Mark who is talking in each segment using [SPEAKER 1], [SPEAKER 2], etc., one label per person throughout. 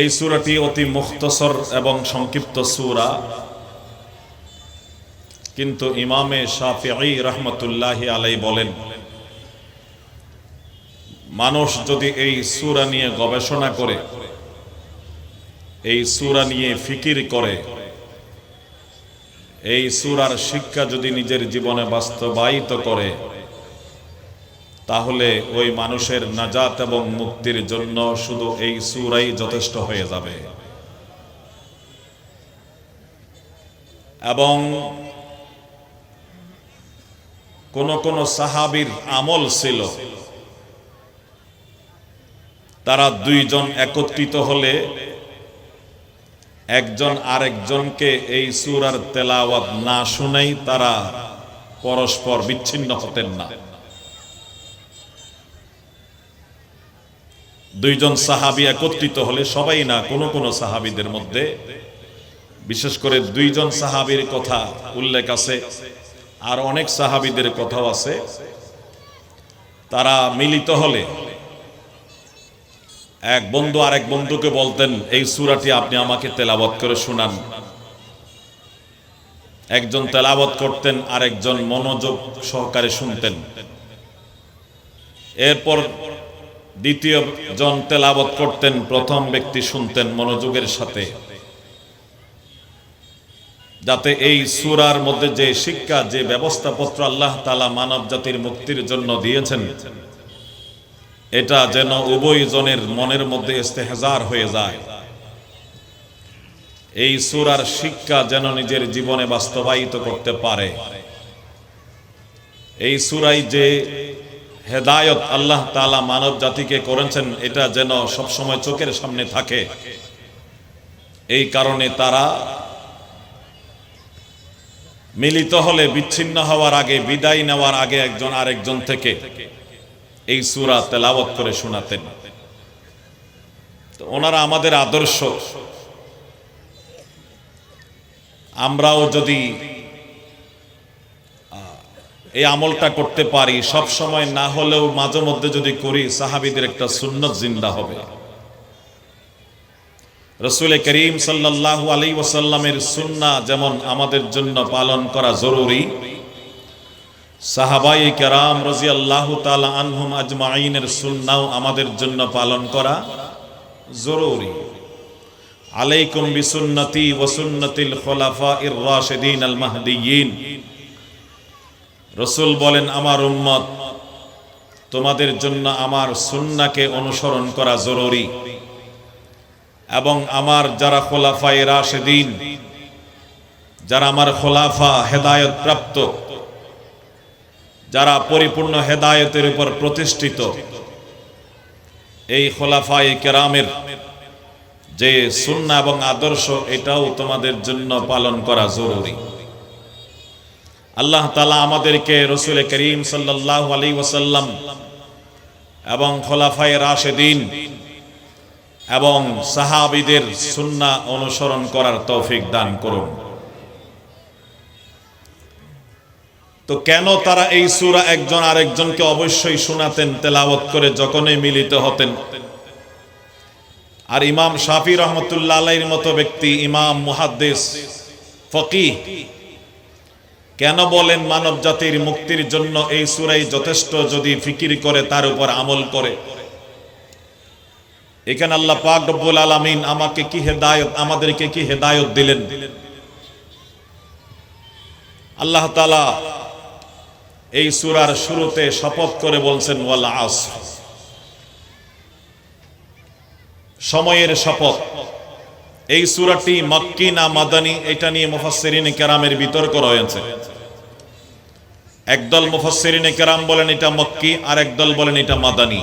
[SPEAKER 1] এই সুরাটি অতি মুখতসর এবং সংক্ষিপ্ত সুরা। কিন্তু ইমামে শাফিঈ রহমতুল্লাহ আলাই বলেন, মানুষ যদি এই সুরা নিয়ে গবেষণা করে, এই সুরা নিয়ে ফিকির করে, এই সুরার শিক্ষা যদি নিজের জীবনে বাস্তবায়িত করে তাহলে ওই মানুষের নাজাত এবং মুক্তির জন্য শুধু এই সুরাই যথেষ্ট হয়ে যাবে। এবং কোন কোন সাহাবির আমল ছিল, তারা দুইজন একত্রিত হলে একজন আরেকজনকে এই সুরার তেলাওয়াত না শুনেই তারা পরস্পর বিচ্ছিন্ন হতেন না। দুইজন সাহাবি একত্রিত হলে সবাই না কোনো কোনো সাহাবিদের মধ্যে। বিশেষ করে দুইজন সাহাবির কথা উল্লেখ আছে, আর অনেক সাহাবিদের কথাও আছে। তারা মিলিত হলে এক বন্ধু আরেক বন্ধুকে বলতেন, এই সুরাটি আপনি আমাকে তেলাবত করে শুনান। একজন তেলাবত করতেন, আরেকজন মনোযোগ সহকারে শুনতেন। এরপর দ্বিতীয় জন তেলাবত করতেন, প্রথম ব্যক্তি শুনতেন মনোযোগের সাথে। যাতে এই সুরার মধ্যে যে শিক্ষা, যে ব্যবস্থাপত্র আল্লাহ তালা মানব জাতির মুক্তির জন্য দিয়েছেন, এটা যেন উভয় জনের মনের মধ্যে ইস্তেহাজার হয়ে যায়। এই সুরার শিক্ষা যেন নিজের জীবনে বাস্তবায়িত করতে পারে। এই সুরাই যে হেদায়ত আল্লাহ তালা মানব জাতিকে করেছেন, এটা যেন সবসময় চোখের সামনে থাকে। এই কারণে তারা মিলিত হলে, বিচ্ছিন্ন হওয়ার আগে, বিদায় নেওয়ার আগে একজন আরেকজন থেকে এই সুরা তেলাওয়াত করে শোনাতেন। তো ওনারা আমাদের আদর্শ। আমরাও যদি এই আমলটা করতে পারি, সব সময় না হলেও মাঝে মধ্যে যদি করি, সাহাবিদের একটা সুন্নত জিন্দা হবে। রসুল করিম সাল্লাল্লাহু আলী ওসাল্লামের সুন্না যেমন আমাদের জন্য পালন করা জরুরি, সাহাবাই কেরাম রাজি আল্লাহ তালা আনহুম আজমাইনের সুন্নাও আমাদের জন্য পালন করা জরুরি। আলাইকুম বিসুন্নতি ওসুন্নতিল খোলাফা ইর রাশেদিন আল মাহদিয়িন রসুল বলেন, আমার উম্মত, তোমাদের জন্য আমার সুন্নাকে অনুসরণ করা জরুরি এবং আমার যারা খোলাফায় রাশেদিন, যারা আমার খোলাফা হেদায়ত প্রাপ্ত যারা পরিপূর্ণ হেদায়তের উপর প্রতিষ্ঠিত, এই খোলাফাই কেরামের যে সুন্না এবং আদর্শ, এটাও তোমাদের জন্য পালন করা জরুরি। আল্লাহ তালা আমাদেরকে রসুল করিম সাল্লাহ আলী ওসাল্লাম এবং খোলাফাই রাশেদিন এবং সাহাবিদের সুন্না অনুসরণ করার তৌফিক দান করুন। তো কেন তারা এই সুরা একজন আরেকজনকে অবশ্যই শোনাতেন, তেলাওয়াত করে যখনই মিলিত হতেন? আর ইমাম শাফি রহমতুল্লাহ আলাইর মতো ব্যক্তি, ইমাম, মুহাদ্দিস ফকি কেন বলেন মানব জাতির মুক্তির জন্য এই সুরাই যথেষ্ট যদি ফিকির করে, তার উপর আমল করে? এখানে আল্লাহ পাক রব্বুল আলামিন আমাকে কি হেদায়ত, আমাদেরকে কি হেদায়ত দিলেন? আল্লাহ তাআলা এই সুরার শুরুতে শপথ করে বলছেন, ওয়াল আস সময়ের শপথ। এই সুরাটি মক্কি না মাদানি, এটা নিয়ে মুফাসসিরিনে কেরামের বিতর্ক রয়েছে। একদল মুফাসসিরিনে কেরাম বলেন এটা মক্কি আর একদল বলেন এটা মাদানি।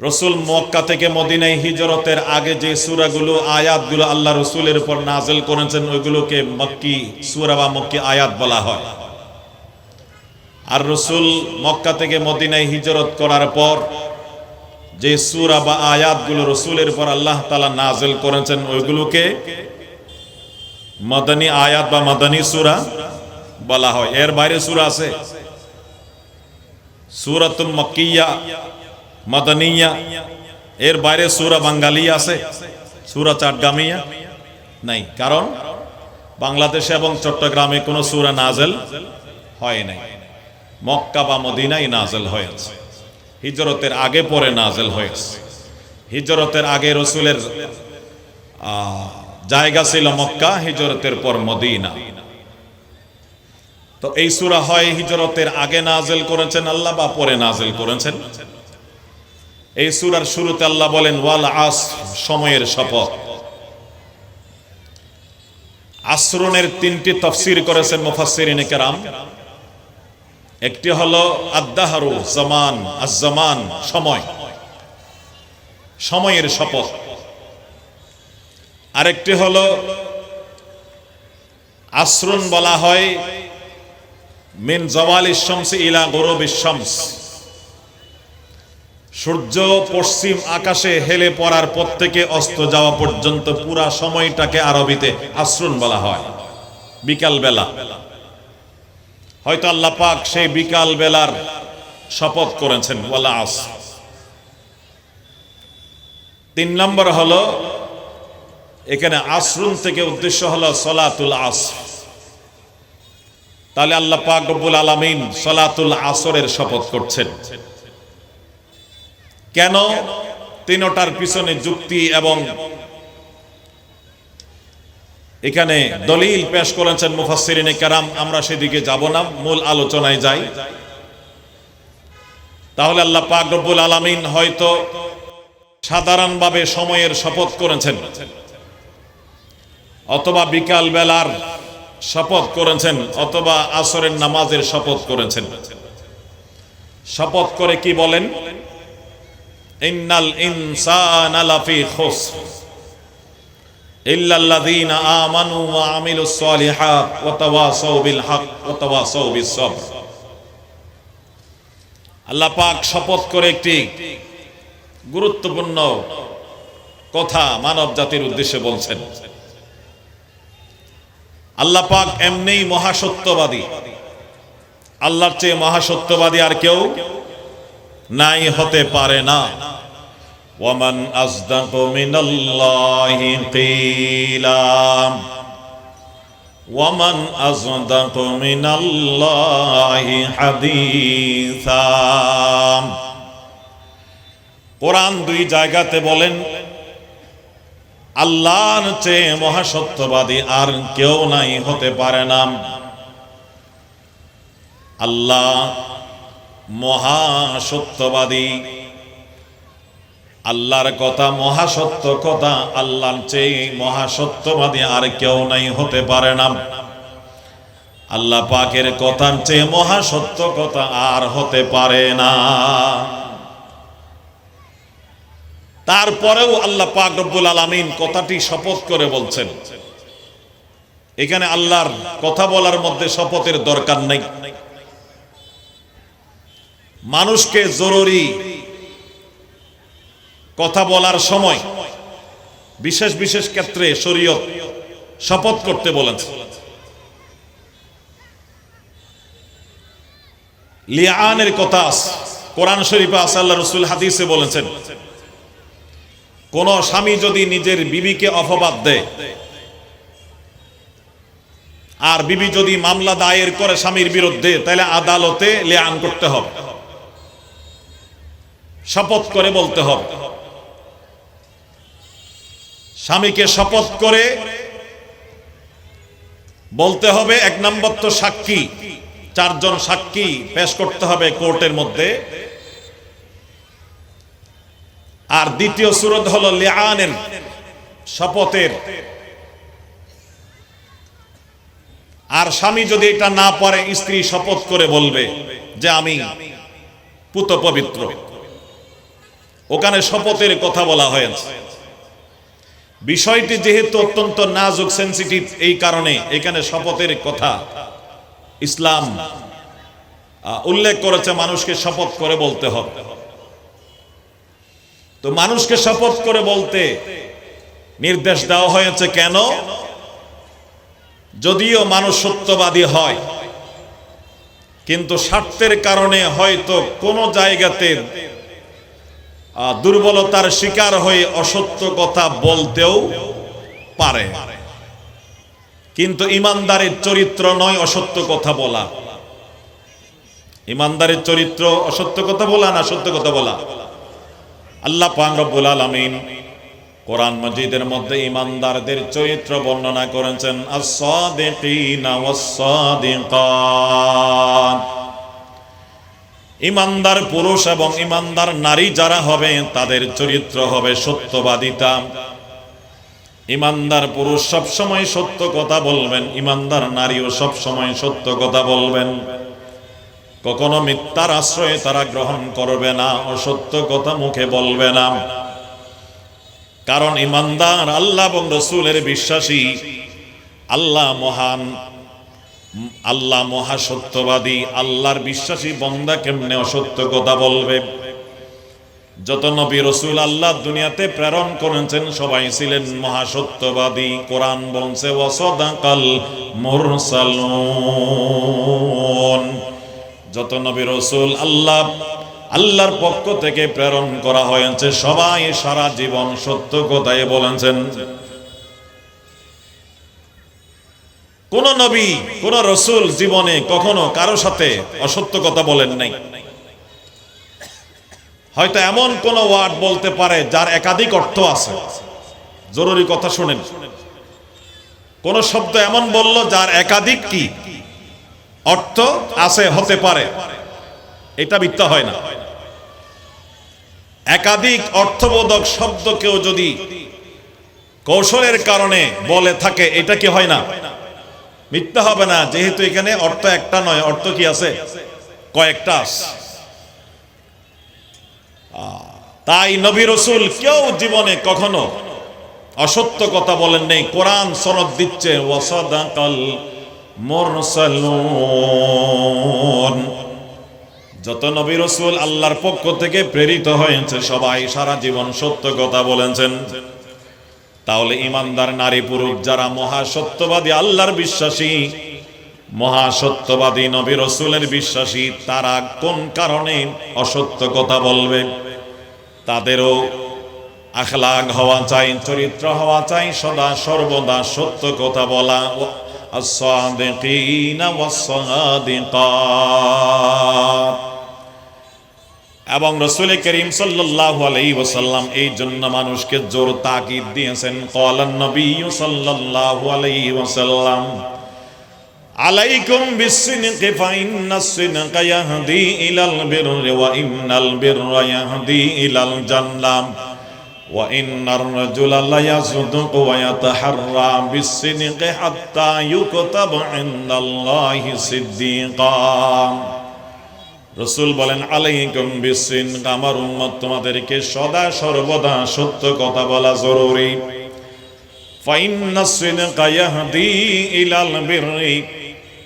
[SPEAKER 1] রসুল মক্কা থেকে মদিনায় হিজরতের আগে যে সুরাগুলো, আয়াতগুলো আল্লাহ রসুলের উপর নাজেল করেছেন, ওইগুলোকে মক্কি সুরা বা মক্কি আয়াত বলা হয়। আর রসুল মক্কা থেকে মদিনায় হিজরত করার পর যে সুরা বা আয়াতগুলো রসুলের উপর আল্লাহ তালা নাজেল করেছেন, ওইগুলোকে মদানী আয়াত বা মাদানী সুরা বলা হয়। এর বাইরে সুরা আছে। সুরাতুল মক্কিয়া মাদানিয়া, এর বাইরে সুরা বাঙ্গালি আছে। সুরা চাটগামিয়া নাই, কারণ বাংলাদেশে এবং চট্টগ্রামে কোনো সুরা নাজেল হয় নাই। মক্কা বা মদিনাই নাজেল হয়েছে। হিজরতের আগে পরে নাজেল হয়েছে। হিজরতের আগে রসুলের জায়গা ছিল মক্কা, হিজরতের পর মদিনা। তো এই সুরা হয় হিজরতের আগে নাজেল করেছেন আল্লাহ বা পরে নাজেল করেছেন? এই সুরার শুরুতে আল্লাহ বলেন, ওয়াল আস, সময়ের শপথ। আশ্রনের তিনটি তফসির করেছেন মুফাসসিরিন কেরাম। একটি হলো আদাহারু জামান আজামান সময়। সময়ের শপথ। আরেকটি হলো আশ্রন বলা হয়, মিন জওয়াল শামস ইলা গরব শামস সূর্য পশ্চিম আকাশে হেলে পড়ার পর থেকে অস্ত যাওয়া পর্যন্ত পুরা সময়টাকে আরবিতে আশ্রন বলা হয়। বিকাল বেলা হয়তো আল্লাহ পাক সেই বিকাল বেলার শপথ করেছেন, ওয়ালা আস। তিন নম্বর হলো, এখানে আশ্রুন থেকে উদ্দেশ্য হলো সলাতুল আস। তাহলে আল্লাহ পাক রব্বুল আলামিন সলাতুল আসরের শপথ করছেন। কেন? তিনটার পিছনে যুক্তি এবং এখানে দলিল পেশ করেছেন মুফাসসিরিনে কারাম, আমরা সেদিকে যাব না, মূল আলোচনায় যাই। তাহলে আল্লাহ পাক রব্বুল আলামিন হয়তো সাধারণভাবে সময়ের শপথ করেছেন, অথবা বিকাল বেলার শপথ করেছেন, অথবা আসরের নামাজের শপথ করেছেন। শপথ করে কি বলেন? ইন্নাল ইনসানা লাফি খুসর। আমানু শপথ করে একটি গুরুত্বপূর্ণ কথা মানব জাতির উদ্দেশ্যে বলছেন। আল্লাহ পাক এমনিই মহাসত্যবাদী। আল্লাহর চেয়ে মহাসত্যবাদী আর কেউ নাই, হতে পারে না। ওয়ামান আসদাকু মিনাল্লাহি কিলা ওয়ামান আসদাকু মিনাল্লাহি হাদিসা কোরআন দুই জায়গাতে বলেন, আল্লাহর চেয়ে মহাসত্যবাদী আর কেউ নাই হতে পারে না। আল্লাহ মহাসত্যবাদী আল্লাহর কথা, মহাসত্য কথা, আল্লাহর চেয়ে মহাসত্যবাদী আর কেউ নাই হতে পারে না। আল্লাহ পাকের কথার চেয়ে মহাসত্য কথা আর হতে পারে না। তারপরেও আল্লাহ পাক রব্বুল আলামিন কথাটি শপথ করে বলছেন। এখানে আল্লাহর কথা বলার মধ্যে শপথের দরকার নেই। মানুষকে জরুরি কথা বলার সময় বিশেষ বিশেষ ক্ষেত্রে শরীয়ত শপথ করতে বলেছে লিয়ানের কথা। কোরআন শরীফে আছে আল্লাহ রসুল হাদিসে বলেছেন, কোন স্বামী যদি নিজের বিবিকে অপবাদ দেয় আর বিবি যদি মামলা দায়ের করে স্বামীর বিরুদ্ধে, তাহলে আদালতে লিয়ান করতে হবে শপথ করে বলতে হবে স্বামীকে শপথ করে বলতে হবে, এক নম্বর তো সাক্ষী, চারজন সাক্ষী পেশ করতে হবে কোর্টের মধ্যে। আর দ্বিতীয় সুরত হলো লিয়ানের শপথের। আর স্বামী যদি এটা না পারে, স্ত্রী শপথ করে বলবে যে আমি পুত পবিত্র ওখানে শপথের কথা বলা হয়েছে। বিষয়টি যেহেতু অত্যন্ত নাজুক সেন্সিটিভ এই কারণে এখানে শপথের কথা ইসলাম উল্লেখ করেছে মানুষকে শপথ করে বলতে হবে। তো মানুষকে শপথ করে বলতে নির্দেশ দেওয়া হয়েছে কেন? যদিও মানুষ সত্যবাদী হয়, কিন্তু স্বার্থের কারণে হয়তো কোনো জায়গাতে দুর্বলতার শিকার হয়ে অসত্য কথা বলতেও পারে। কিন্তু ইমানদারের চরিত্র নয় অসত্য কথা বলা। ইমানদারের চরিত্র অসত্য কথা বলা না সত্য কথা বলা? আল্লাহ রব্বুল আলামিন কোরআন মজিদের মধ্যে ইমানদারদের চরিত্র বর্ণনা করেছেন ওয়াস-সাদিকাত ইমানদার পুরুষ এবং ইমানদার নারী যারা হবে, তাদের চরিত্র হবে সত্যবাদিতা। ইমানদার পুরুষ সব সময় সত্য কথা বলবেন, ইমানদার নারীও সব সময় সত্য কথা বলবেন। কখনো মিথ্যার আশ্রয়ে তারা গ্রহণ করবে না, অসত্য কথা মুখে বলবে না। কারণ ইমানদার আল্লাহ এবং রসুলের বিশ্বাসী, আল্লাহ মহান। আল্লাহ মহাসত্যবাদী, আল্লাহর বিশ্বাসী বন্দা কেমনে অসত্য কথা বলবে? যত নবী রসুল আল্লাহ দুনিয়াতে প্রেরণ করেছেন, সবাই ছিলেন মহাসত্যবাদী। কোরআন বলছে ওয়াসদাকাল মুরসালুন। যত নবী রসুল আল্লাহ, আল্লাহর পক্ষ থেকে প্রেরণ করা হয়েছে, সবাই সারা জীবন সত্য কথায় বলেছেন। কোন নবী, কোন রসুল জীবনে কখনো কারও সাথে অসত্য কথা বলেন নাই। হয়তো এমন কোন ওয়ার্ড বলতে পারে যার একাধিক অর্থ আছে। জরুরি কথা শুনেন। কোন শব্দ এমন বলল যার একাধিক কি অর্থ আছে, হতে পারে। এটা মিথ্যা হয় না। একাধিক অর্থবোধক শব্দ কেউ যদি কৌশলের কারণে বলে থাকে, এটা কি হয় না? মিথ্যা হবে না, যেহেতু এখানে অর্থ একটা নয়, অর্থ কি আছে? কয়েকটা। তাই নবী রসুল কেউ জীবনে কখনো অসত্য কথা বলেন নেই। কোরআন সনদ দিচ্ছে যত নবী রসুল আল্লাহর পক্ষ থেকে প্রেরিত হয়েছে, সবাই সারা জীবন সত্য কথা বলেছেন। তাহলে ইমানদার নারী পুরুষ যারা মহা সত্যবাদী আল্লাহর বিশ্বাসী মহা সত্যবাদী নবী রসুলের বিশ্বাসী তারা কোন কারণে অসত্য কথা বলবে তাদেরও আখলাগ হওয়া চাই চরিত্র হওয়া চাই সদা সর্বদা সত্য কথা বলা الصادقين والصادقات এবং রসুল করিম সাল্লাহ ওসাল্লাম এই জন্য মানুষকে জোর তাকিদ দিয়েছেন। কলান নবী আলাইকুম বিসিনকি ফাইন্নাস সিনকা ইয়াহদি ইলাল বিররি ওয়া ইন্নাল ইলাল জান্নাম ওয়া ইন্নার রাজুলা লা ইয়াসদুকু ওয়া ইয়াতাহাররা বিসিনকি রসুল বলেন, আলাইকুম বিসিন। আমার উম্মত তোমাদেরকে সদা সর্বদা সত্য কথা বলা জরুরি।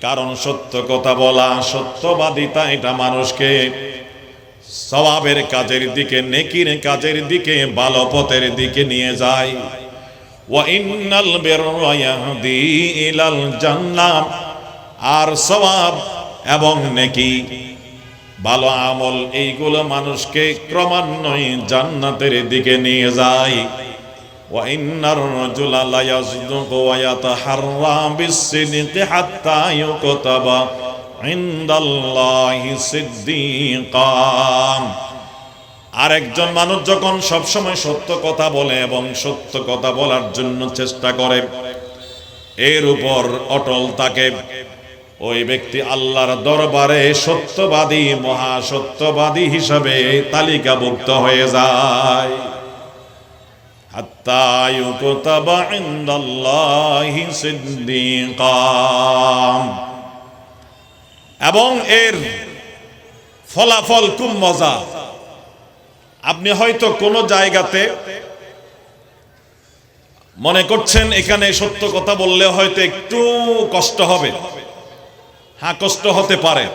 [SPEAKER 1] কারণ সত্য কথা বলা সত্যবাদিতা এটা মানুষকে স্বভাবের কাজের দিকে, নেকির কাজের দিকে, ভালো পথের দিকে নিয়ে যায়। ইলাল আর সওয়াব এবং নেকি ভালো আমল এইগুলো মানুষকে ক্রমান্বয়ে জান্নাতের দিকে নিয়ে যায় وإن الرجل لا يصدق ويتحرى بالصدق حتى يكتب عند الله صديقا আরেকজন মানুষ যখন সবসময় সত্য কথা বলে এবং সত্য কথা বলার জন্য চেষ্টা করে এর উপর অটল থাকে ওই ব্যক্তি আল্লাহর দরবারে সত্যবাদী মহা সত্যবাদী হিসাবে তালিকাভুক্ত হয়ে যায়। এবং এর ফলাফল খুব মজা। আপনি হয়তো কোনো জায়গাতে মনে করছেন, এখানে সত্য কথা বললে হয়তো একটু কষ্ট হবে। হ্যাঁ কষ্ট হতে পারে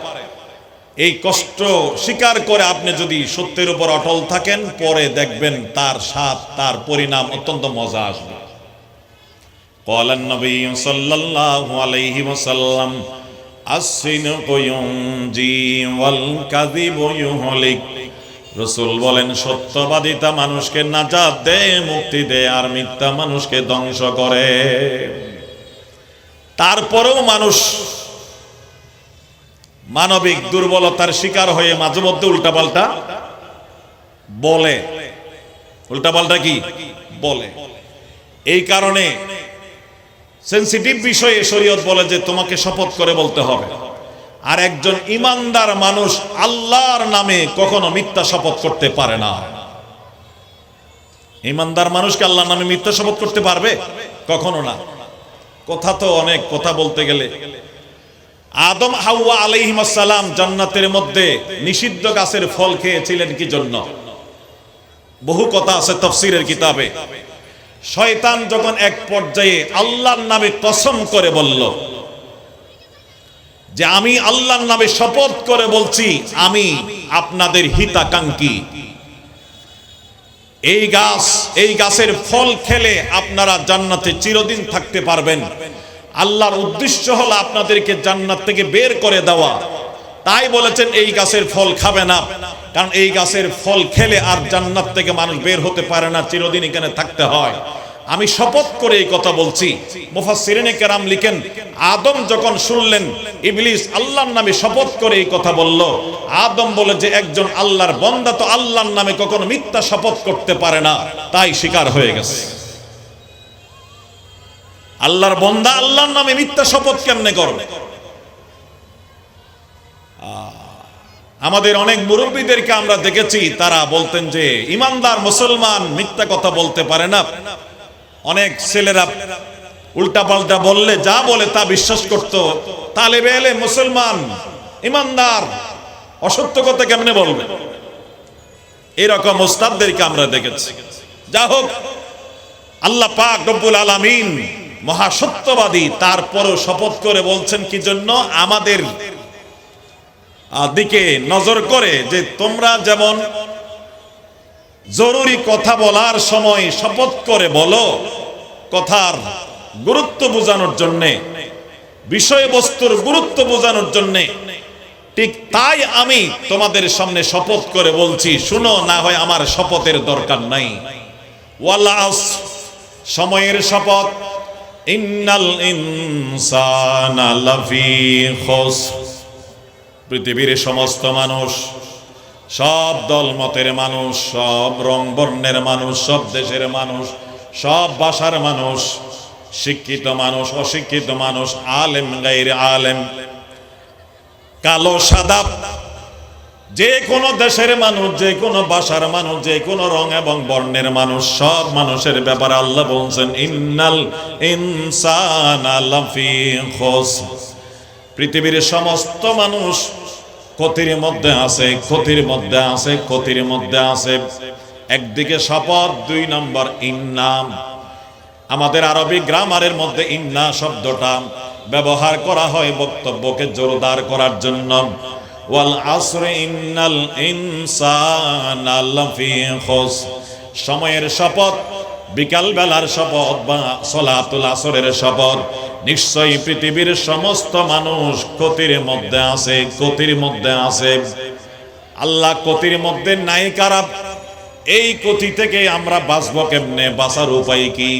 [SPEAKER 1] এই কষ্ট স্বীকার করে আপনি যদি সত্যের উপর অটল থাকেন পরে দেখবেন তার স্বাদ তার পরিণাম অত্যন্ত মজা আসবে قال النبي صلى الله عليه وسلم الصدق ينجي والكذب يهلك রসুল বলেন সত্যবাদিতা মানুষকে নাজাত দেয় মুক্তি দেয় আর মিথ্যা মানুষকে ধ্বংস করে তারপরেও মানুষ মানবিক দুর্বলতার শিকার হয়ে মাঝে মধ্যে উল্টাপাল্টা বলে। উল্টাপাল্টা কি? বলে। এই কারণে সেন্সিটিভ বিষয়ে শরীয়ত বলে যে তোমাকে শপথ করে বলতে হবে। আর একজন ইমানদার মানুষ আল্লাহর নামে কখনো মিথ্যা শপথ করতে পারে না। ইমানদার মানুষকে আল্লাহর নামে মিথ্যা শপথ করতে পারবে? কখনো না। কথা তো অনেক, কথা বলতে গেলে আদম হাওয়া আলাইহিমাসালাম জান্নাতের মধ্যে নিষিদ্ধ গাছের ফল খেয়েছিলেন কি জন্য? বহু কথা আছে তফসিরের কিতাবে। শয়তান যখন এক পর্যায়ে আল্লাহর নামে কসম করে বলল যে আমি আল্লাহর নামে শপথ করে বলছি, আমি আপনাদের হিতাকাঙ্ক্ষী। এই গাছ, এই গাছের ফল খেলে আপনারা জান্নাতে চিরদিন থাকতে পারবেন। আল্লাহর উদ্দেশ্য হলো আপনাদেরকে জান্নাত থেকে বের করে দেওয়া। তাই বলেছেন, এই গাছের ফল খাবে না। কারণ এই গাছের ফল খেলে আর জান্নাত থেকে মানুষ বের হতে পারে না, চিরদিন এখানে থাকতে হয়। আমি শপথ করে এই কথা বলছি। মুফাসসিরিনে কেরাম লিখেন, আদম যখন শুনলেন, ইবলিস আল্লাহর নামে শপথ করে এই কথা বলল। আদম বলে যে, একজন আল্লাহর বন্দা তো আল্লাহর নামে কখনো মিথ্যা শপথ করতে পারে না। তাই শিকার হয়ে গেছে। আল্লাহর বন্দা আল্লাহর নামে মিথ্যা শপথ কেমনে করবে? আমাদের অনেক মুরব্বীদেরকে আমরা দেখেছি, তারা বলতেন যে, ইমানদার মুসলমান মিথ্যা কথা বলতে পারে না। অনেক ছেলেরা উল্টা পাল্টা বললে, যা বলে তা বিশ্বাস করত। তালেবে এলে মুসলমান, ইমানদার, অসত্য কথা কেমনে বলবে? এরকম ওস্তাদদেরকে আমরা দেখেছি। যা হোক আল্লাহ পাক রব্বুল আলামিন মহাসত্যবাদী, তারপরও শপথ করে বলছেন কি জন্য? আমাদের দিকে নজর করে যে তোমরা যেমন জরুরি কথা বলার সময় শপথ করে বলো, কথার গুরুত্ব বোঝানোর জন্যে, বিষয়বস্তুর গুরুত্ব বোঝানোর জন্যে, ঠিক তাই আমি তোমাদের সামনে শপথ করে বলছি, শুনো না হয় আমার শপথের দরকার নাই। ওয়াল্লাস সময়ের শপথ ইন্নাল পৃথিবীর সমস্ত মানুষ, সব দলমতের মানুষ, সব রং বর্ণের মানুষ, সব দেশের মানুষ, সব ভাষার মানুষ, শিক্ষিত মানুষ, অশিক্ষিত মানুষ, আলেম, গাইর আলেম, কালো সাদা যে কোনো দেশের মানুষ, যে কোনো ভাষার মানুষ, যে কোনো রং এবং বর্ণের মানুষ, সব মানুষের ব্যাপারে আল্লাহ বলছেন, ইন্নাল ইনসান পৃথিবীর সমস্ত মানুষ ক্ষতির মধ্যে আছে, ক্ষতির মধ্যে আছে, ক্ষতির মধ্যে আছে। একদিকে শপথ, দুই নম্বর ইন্নাম আমাদের আরবি গ্রামারের মধ্যে ইন্না শব্দটা ব্যবহার করা হয় বক্তব্যকে জোরদার করার জন্য। ইনসান সময়ের শপথ বিকাল বেলার শপথ বা সলাতুল আসরের শপথ, নিশ্চয়ই পৃথিবীর সমস্ত মানুষ ক্ষতির মধ্যে আছে, ক্ষতির মধ্যে আছে। আল্লাহ ক্ষতির মধ্যে নাই খারাপ এই ক্ষতি থেকে আমরা বাঁচবো কেমনে, বাঁচার উপায় কি?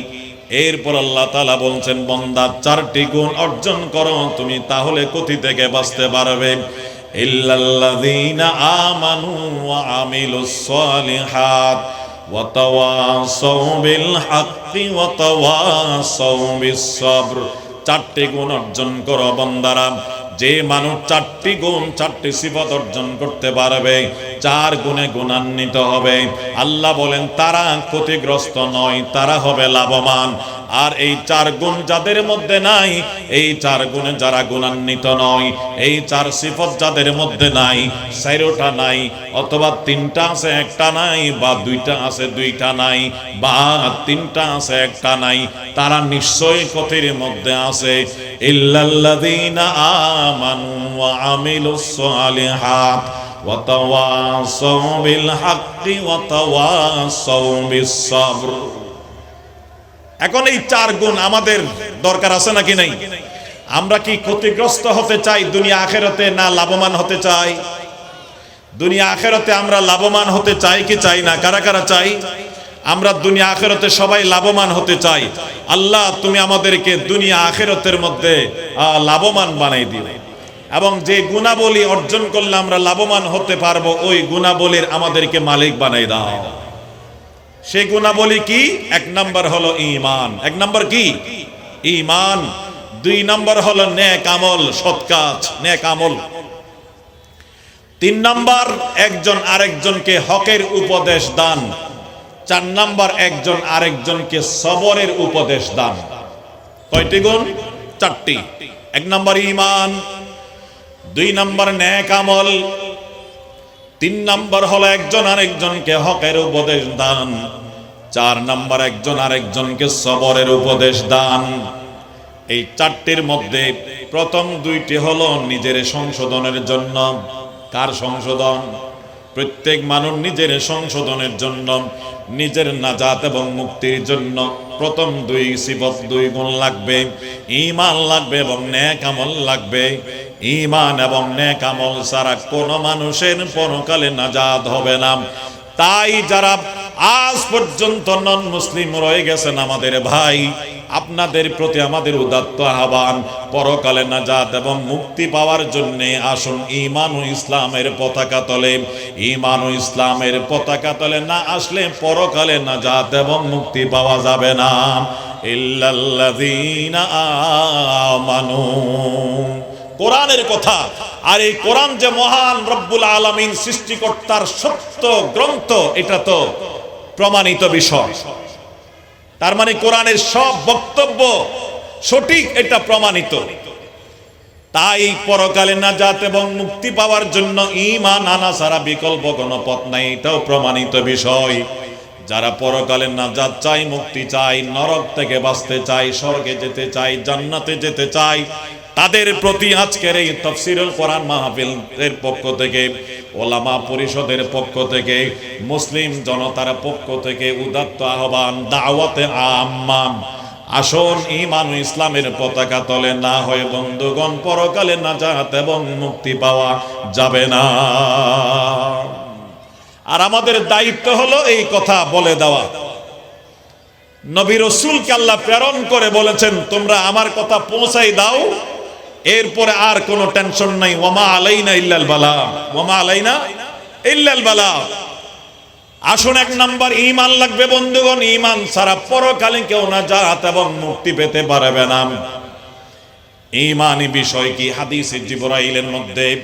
[SPEAKER 1] এরপর আল্লাহ তালা বলছেন, বন্দা, চারটি গুণ অর্জন করো, তুমি তাহলে ক্ষতি থেকে বাঁচতে পারবে। ইল্লাল্লাযীনা আমানু ওয়া আমিলুস সালিহাত ওয়া তাওয়াসাউ বিল চারটি গুণ অর্জন করো বন্দারা। যে মানুষ চারটি গুণ, চারটি সিপত অর্জন করতে পারবে চার গুণে গুণান্বিত হবে। আল্লাহ বলেন, তারা ক্ষতিগ্রস্ত নয়, তারা হবে লাভবান। আর এই চার গুণ যাদের মধ্যে নাই, এই চার গুণে যারা গুণান্বিত নয়, এই চার সিফত যাদের মধ্যে নাই, চারোটা নাই, অথবা তিনটা আছে, একটা নাই, বা দুইটা আছে, দুইটা নাই, বা তিনটা আছে, একটা নাই, তারা নিশ্চয়ই ক্ষতির মধ্যে আছে। ইল্লাল্লাযীনা আমানু ওয়া আমিলুস সালিহাত। وتواصوا بالحق وتواصوا بالصبر এখন এই চার গুণ আমাদের দরকার আছে নাকি নাই আমরা কি ক্ষতিগ্রস্ত হতে চাই দুনিয়া আখেরাতে না লাভবান হতে চাই দুনিয়া আখেরাতে আমরা লাভবান হতে চাই কি চাই না কারা কারা চাই আমরা দুনিয়া আখেরাতে সবাই লাভবান হতে চাই আল্লাহ তুমি আমাদেরকে দুনিয়া আখেরাতের মধ্যে আহ, লাভবান বানাই দিও এবং যে গুণাবলী অর্জন করলে আমরা লাভবান হতে পারব, ওই গুণাবলীর আমাদেরকে মালিক বানাই দাও। সেই গুণাবলী কি? এক নাম্বার হলো ঈমান। এক নাম্বার কি? ঈমান। দুই নাম্বার হলো নেক আমল, সৎ কাজ, নেক আমল। তিন নম্বর, একজন আরেকজনকে হকের উপদেশ দান। চার নাম্বার, একজন আরেকজনকে সবরের উপদেশ দান। কয়টি গুণ? চারটি। এক নম্বর, ঈমান। দুই নম্বর ন্যাক আমল। তিন নাম্বার হলো একজন আরেকজনকে হকের উপদেশ দান। চার নাম্বার একজন আরেকজনকে সবরের উপদেশ দান। এই চারটির মধ্যে প্রথম দুইটি হলো নিজের সংশোধনের জন্য। কার সংশোধন? প্রত্যেক মানুষ নিজের সংশোধনের জন্য, নিজের নাজাত এবং মুক্তির জন্য প্রথম দুই সিবত দুই গুণ লাগবে। ঈমান লাগবে এবং ন্যাক আমল লাগবে। ঈমান এবং ন্যাক আমল ছাড়া কোনো মানুষের পরকালে নাজাত হবে না। তাই যারা আজ পর্যন্ত নন মুসলিম রয়ে গেছেন আমাদের ভাই আপনাদের প্রতি আমাদের উদাত্ত আহ্বান, পরকালে নাজাত এবং মুক্তি পাওয়ার জন্য আসুন ইমান ও ইসলামের পতাকা তলে। ঈমান ও ইসলামের পতাকা তলে না আসলে পরকালে নাজাত এবং মুক্তি পাওয়া যাবে না। ইল্লাল্লাযীনা আমানু। কোরআনের কথা, আর এই কোরআন যে মহান রব্বুল আলামিন সৃষ্টিকর্তার সত্য গ্রন্থ, এটা তো প্রমাণিত বিষয়। তার মানে কোরআনের সব বক্তব্য সঠিক, এটা প্রমাণিত। তাই পরকালে না যাত এবং মুক্তি পাওয়ার জন্য ইমান আনা সারা বিকল্প কোনো পথ নাই, এটাও প্রমাণিত বিষয়। যারা পরকালে নাজাত চায়, মুক্তি চাই নরক থেকে বাঁচতে চাই স্বর্গে যেতে চাই জান্নাতে যেতে চাই তাদের প্রতি আজকের এই তফসিরুল কোরআন মাহফিলের পক্ষ থেকে, ওলামা পরিষদের পক্ষ থেকে, মুসলিম জনতার পক্ষ থেকে উদাত্ত আহ্বান, দাওয়াতে আম্মাম। আসন ইমান ইসলামের পতাকা তলে না হয়ে বন্ধুগণ পরকালে নাজাত এবং মুক্তি পাওয়া যাবে না। আর আমাদের দায়িত্ব হলো এই কথা বলে দেওয়া। নবী রসুলকে আল্লাহ প্রেরণ করে বলেছেন, তোমরা আমার কথা পৌঁছাই দাও এরপরে আর কোনো টেনশন নাই। ওমা আলাইনা ইল্লাল বালা। ওমা আলাইনা ইল্লাল বালা। আসুন এক নাম্বার ইমান লাগবে বন্ধুগণ। ইমান ছাড়া পরকালে কেউ না জাত এবং মুক্তি পেতে পারবে না। ইমানি বিষয় কি? হাদিসে জিবরাইলের মধ্যে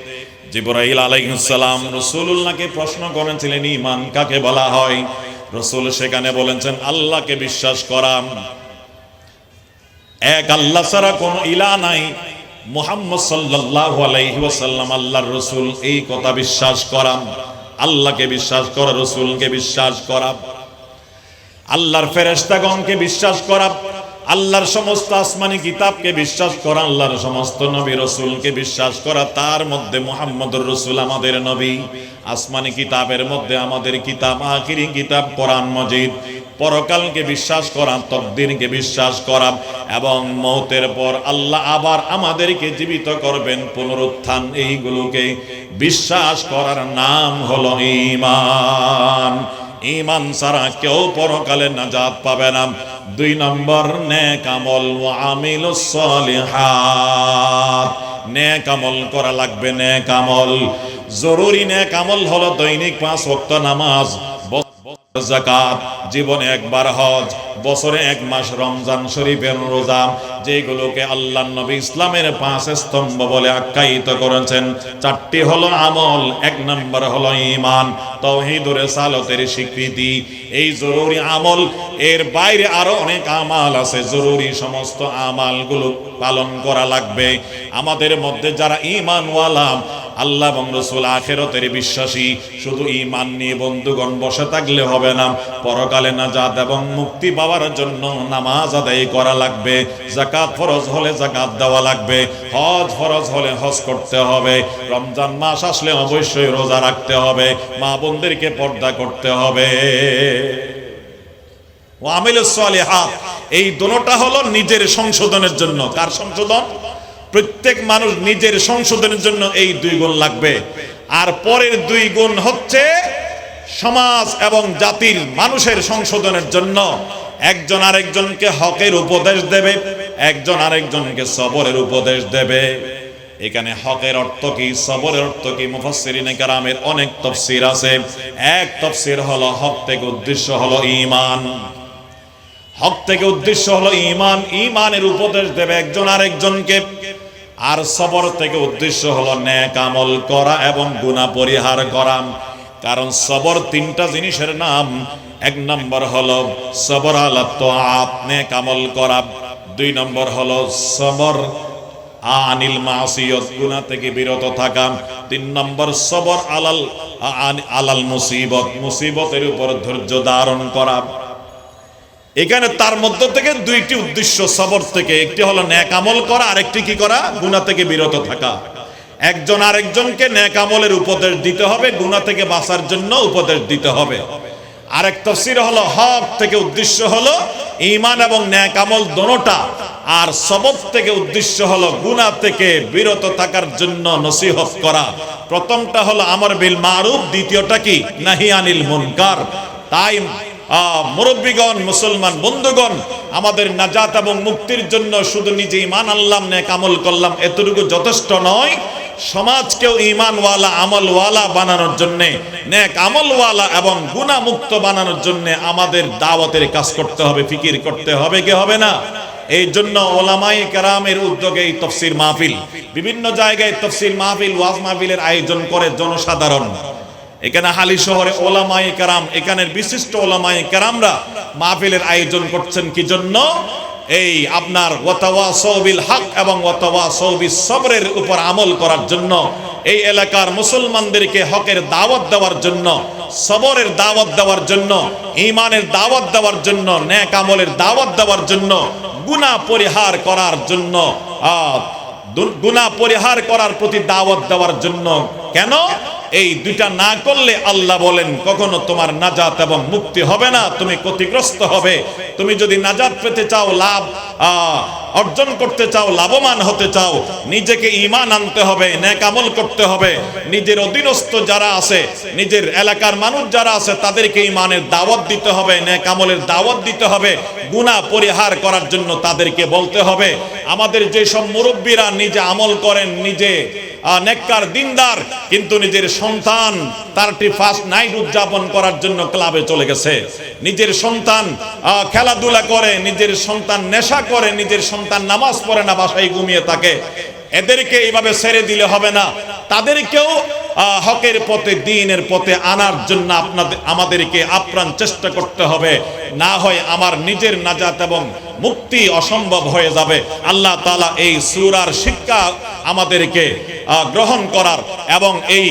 [SPEAKER 1] জিবরাইল আলাইহিস সালাম রাসূলুল্লাহকে প্রশ্ন করেছিলেন ইমান কাকে বলা হয়? রসুল সেখানে বলেছেন, আল্লাহকে বিশ্বাস করা। এক, আল্লাহ ছাড়া কোনো ইলা নাই। মুহাম্মদ সাল্লাল্লাহু আলাইহি ওয়াসাল্লাম, আল্লাহর রসুল, এই কথা বিশ্বাস করাম আল্লাহকে বিশ্বাস করা, রসুলকে বিশ্বাস করা, আল্লাহর ফেরেশতাগণকে বিশ্বাস করা, আল্লাহর সমস্ত আসমানি কিতাবকে বিশ্বাস করা, আল্লাহর সমস্ত নবী রসুলকে বিশ্বাস করা, তার মধ্যে মুহাম্মদুর রসুল আমাদের নবী, আসমানি কিতাবের মধ্যে আমাদের কিতাব, আখিরি কিতাব, কোরআন মজিদ পরকালকে বিশ্বাস করা তকদিনকে বিশ্বাস করা এবং মৌতের পর আল্লাহ আবার আমাদেরকে জীবিত করবেন পুনরুত্থান। এইগুলোকে বিশ্বাস করার নাম হলো ঈমান। ইমান ছাড়া কেউ পরকালে নাজাত পাবে না। দুই নম্বর, নেক আমল ওয়া আমিলুস সলিহাত। নেক আমল করা লাগবে, নেক আমল। জরুরি নেক আমল হলো দৈনিক পাঁচ ওয়াক্ত নামাজ। জীবনে একবার হজ, বছরে এক মাস রমজান শরীফের রোজা, যেগুলোকে আল্লাহ নবী ইসলামের পাঁচ স্তম্ভ বলে আখ্যায়িত করেছেন। চারটি হলো আমল, এক নম্বর হলো ইমান সালতের স্বীকৃতি। এই জরুরি আমল, এর বাইরে আরও অনেক আমাল আছে, জরুরি সমস্ত আমালগুলো পালন করা লাগবে। আমাদের মধ্যে যারা ইমানওয়ালা আল্লাহ এবং রসুল আখেরতের বিশ্বাসী। শুধু ইমান নিয়ে বন্ধুগণ বসে থাকলে হবে না। পরকালে নাজাত এবং মুক্তি পাওয়ার জন্য নামাজ আদায় করা লাগবে। জাকাত ফরজ হলে জাকাত দেওয়া লাগবে। হজ ফরজ হলে হজ করতে হবে। রমজান মাস আসলে অবশ্যই রোজা রাখতে হবে। মা বোনদেরকে পর্দা করতে হবে। ও সালিহাত। এই দোনোটা হলো নিজের সংশোধনের জন্য। কার সংশোধন? প্রত্যেক মানুষ নিজের সংশোধনের জন্য এই দুই গুণ লাগবে। আর পরের দুই গুণ হচ্ছে সমাজ এবং জাতির মানুষের সংশোধনের জন্য। একজন আরেকজনকে হকের উপদেশ দেবে, একজন আরেকজনকে সবরের উপদেশ দেবে। এখানে হকের অর্থ কি, সবরের অর্থ কি? মুফাসসিরিনে কারামের অনেক তফসির আছে। এক তফসির হলো, হক থেকে উদ্দেশ্য হলো ঈমান। হক থেকে উদ্দেশ্য হলো ঈমান। ঈমানের উপদেশ দেবে একজন আরেকজনকে। আর সবর থেকে উদ্দেশ্য হলো ন্যাক আমল করা এবং গুনাহ পরিহার করা। কারণ সবর তিনটা জিনিসের নাম। এক নম্বর হলো সবর আলা তাআত নেক আমল করা। দুই নম্বর হলো সবর আনিল মাসিয়ত, গুনাহ থেকে বিরত থাকা। তিন নম্বর সবর আলাল আলাল মুসিবত, মুসিবতের উপর ধৈর্য ধারণ করা। এখানে তার মধ্য থেকে দুইটি উদ্দেশ্য, সবর থেকে। একটি হলো ন্যাক আমল করা, আরেকটি কি করা? গুনাহ থেকে বিরত থাকা। একজন আরেকজনকে ন্যাক আমলের উপদেশ দিতে হবে, গুনাহ থেকে বাঁচার জন্য উপদেশ দিতে হবে। আরেক তফসির হলো, হক থেকে উদ্দেশ্য হলো ইমান এবং ন্যাক আমল দোনোটা, আর সবব থেকে উদ্দেশ্য হলো গুনাহ থেকে বিরত থাকার জন্য নসিহত করা। প্রথমটা হলো, আমর বিল মারুফ, দ্বিতীয়টা কি? নাহি আনিল মুনকার। তাই মুরব্বীগণ, মুসলমান বন্ধুগণ, আমাদের নাজাত এবং মুক্তির জন্য শুধু নিজে ইমান আনলাম নে আমল করলাম, এতটুকু যথেষ্ট নয়। সমাজকেও ইমানওয়ালা আমলওয়ালা বানানোর জন্যে, নেক আমলওয়ালা এবং গুণামুক্ত বানানোর জন্যে আমাদের দাওয়াতের কাজ করতে হবে, ফিকির করতে হবে, কি হবে না? এই জন্য ওলামাই কেরামের উদ্যোগে এই তফসির মাহফিল, বিভিন্ন জায়গায় তফসির মাহফিল, ওয়াজ মাহফিলের আয়োজন করে জনসাধারণ এখানে হালি শহরে ওলামাই কারাম, এখানের বিশিষ্ট ওলামাই কারামরা মাহফিলের আয়োজন করছেন কি জন্য? এই আপনার ওয়াতাওয়া সৌবিল হক এবং ওয়াতাওয়া সৌবিল সবরের উপর আমল করার জন্য, এই এলাকার মুসলমানদেরকে হকের দাওয়াত দেওয়ার জন্য, সবরের দাওয়াত দেওয়ার জন্য ইমানের দাওয়াত দেওয়ার জন্য ন্যাক আমলের দাওয়াত দেওয়ার জন্য, গুনাহ পরিহার করার জন্য গুনাহ পরিহার করার প্রতি দাওয়াত দেওয়ার জন্য। কেন? এই দুইটা না করলে আল্লাহ বলেন, কখনো তোমার নাজাত এবং মুক্তি হবে না, তুমি ক্ষতিগ্রস্ত হবে। তুমি যদি নাজাত পেতে চাও, লাভ অর্জন করতে চাও, লাভবান হতে চাও, নিজেকে ইমান আনতে হবে ন্যাক আমল করতে হবে। নিজের অধীনস্থ যারা আছে, নিজের এলাকার মানুষ যারা আছে, তাদেরকে ইমানের দাওয়াত দিতে হবে ন্যাক আমলের দাওয়াত দিতে হবে। গুনাহ পরিহার করার জন্য তাদেরকে বলতে হবে। আমাদের যেসব মুরব্বীরা নিজে আমল করেন, নিজে নেককার দিনদার, কিন্তু নিজের সন্তান তারটি ফার্স্ট নাইট উদযাপন করার জন্য ক্লাবে চলে গেছে। নিজের সন্তান খেলাধুলা করে, নিজের সন্তান নেশা করে, নিজের সন্তান নামাজ পড়ে না, বাসায় ঘুমিয়ে থাকে। এদেরকে এইভাবে ছেড়ে দিলে হবে না। তাদেরকেও হকের পথে, দিনের পথে আনার জন্য আপনাদের, আমাদেরকে আপ্রাণ চেষ্টা করতে হবে। না হয় আমার নিজের নাজাত এবং মুক্তি অসম্ভব হয়ে যাবে। আল্লাহ তালা এই সুরার শিক্ষা আমাদেরকে গ্রহণ করার এবং এই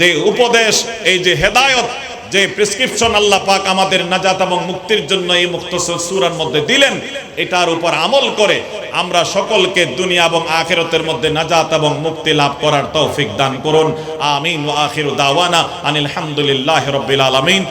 [SPEAKER 1] যে উপদেশ, এই যে হেদায়ত যে প্রেসক্রিপশন আল্লাহ পাক আমাদের নাজাত এবং মুক্তির জন্য এই মুক্তসর সূরার মধ্যে দিলেন, এটার উপর আমল করে আমরা সকলকে দুনিয়া এবং আখেরতের মধ্যে নাজাত এবং মুক্তি লাভ করার তৌফিক দান করুন। আমিন আখিরু দাওয়ানা আনিল হামদুলিল্লাহি রাব্বিল আলামিন।